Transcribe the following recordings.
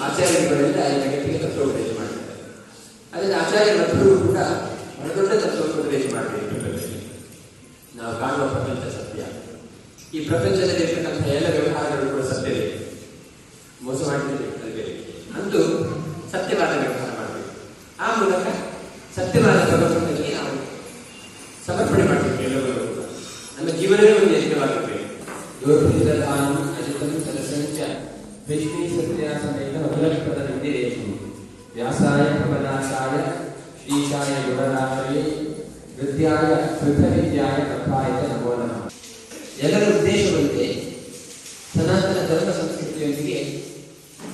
ಆಚಾರ್ಯರುಗಳಿಂದ ಐದು ಗಂಟೆಗೆ ತತ್ವೋಪದೇಶ ಅದರಿಂದ ಅದನ್ನು ಆಚಾರ್ಯರು ಕೂಡ ಹೊರದೊಡ್ಡ ತತ್ವೋಪದೇಶ ಮಾಡಬೇಕು. ನಾವು ಕಾಣುವ ಪ್ರಪಂಚ ಸತ್ಯ. ಈ ಪ್ರಪಂಚದಲ್ಲಿ ಇರ್ತಕ್ಕಂಥ ಎಲ್ಲ ವ್ಯವಹಾರಗಳು ಕೂಡ ಸತ್ಯವೇ ಮೋಸ ಮಾಡಿದರೆ ಅದು ಬೇರೆ. ಅಂತೂ ಸತ್ಯವಾದ ವ್ಯವಹಾರ ಮಾಡಬೇಕು. ಆ ಮೂಲಕ ಸತ್ಯವಾದ ಪ್ರಪಂಚದಲ್ಲಿ ನಾವು ಸಮರ್ಪಣೆ ಮಾಡಬೇಕು ಎಲ್ಲವರು ನಮ್ಮ ಜೀವನವೇ ಒಂದು ಯಜ್ಞವಾಗಬೇಕು ಯೋಗ ಅಜಿತನು ತನ್ನ ವಿಷ್ಣು ಸತ್ಯ ಸಮೇತ ಮಧುರಪದ ನಂದಿರೇಶು ವ್ಯಾಸಾಯ ಪ್ರಬಲಾಸಾಯ ಶ್ರೀಶಾಯ ಗುಣರಾಶಯೇ ವಿದ್ಯಾಯ ಕೃತವಿದ್ಯಾಯ ತಥಾಯ ನಮೋ ನಮಃ ಎಲ್ಲರ ಉದ್ದೇಶವಂತೆ ಸನಾತನ ಧರ್ಮ ಸಂಸ್ಕೃತಿಯೊಂದಿಗೆ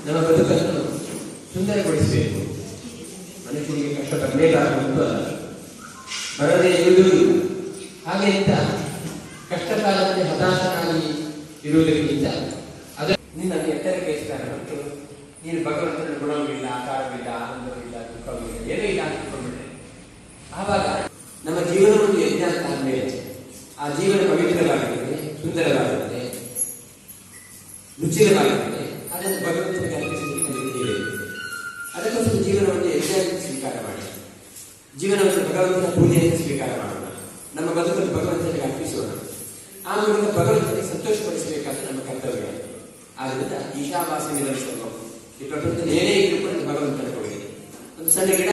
ನಮ್ಮ ಬದುಕನ್ನು ಸುಂದರಗೊಳಿಸಬೇಕು ಮನುಷ್ಯನಿಗೆ ಕಷ್ಟ ಬರಲೇಬಾರದು ಅಲ್ಲ ಬರದೇ ಇರುವುದೂ ಹಾಗೆ ಅಂತ ಕಷ್ಟ ಕಾಲದಲ್ಲಿ ಹತಾಶನಾಗಿ ಇರುವುದಕ್ಕಿಂತ ಅದ ನಿನ್ನನ್ನು ಎತ್ತರಕ್ಕೆ ಇಸ್ತಾರೆ ಮತ್ತು ನೀನು ಭಗವಂತನ ಗುಣವಿಲ್ಲ, ಆಕಾರವಿಲ್ಲ, ಆನಂದವಿಲ್ಲ, ದುಃಖವಿಲ್ಲ, ಏನೂ ಇಲ್ಲ ಅಂತ ತಿಳ್ಕೊಂಡ್ಬಿಟ್ರೆ. ಆವಾಗ ನಮ್ಮ ಜೀವನ ಒಂದು ಯಜ್ಞ ಅಂತ ಆದ್ಮೇಲೆ ಆ ಜೀವನ ಪವಿತ್ರವಾಗುತ್ತದೆ ಸುಂದರವಾಗುತ್ತದೆ ರುಚಿರವಾಗುತ್ತದೆ ಅದನ್ನು ಭಗವಂತನಿಗೆ ಅರ್ಪಿಸಲಿಕ್ಕೆ ನಮಗೆ. ಅದಕ್ಕೋಸ್ಕರ ಜೀವನವನ್ನು ಯಜ್ಞ ಸ್ವೀಕಾರ ಮಾಡಿ. ಜೀವನವನ್ನು ಭಗವಂತನ ಪೂಜೆಯನ್ನು ಸ್ವೀಕಾರ ಮಾಡೋಣ. ನಮ್ಮ ಬದುಕನ್ನು ಭಗವಂತನಿಗೆ ಅರ್ಪಿಸೋಣ. ಆ ಮೂಲಕ ಭಗವಂತನಿಗೆ ಕರ್ತವ್ಯ ಆದ್ರಿಂದ ಈಶಾವಾಸ ನಿರಸರ್ವ ಈ ಪ್ರಪಂಚದಲ್ಲಿ ಏನೇ ಇದ್ರೂ ಭಗವಂತನ ಕೊಡುಗೆ. ಒಂದು ಸಣ್ಣ ಗಿಡ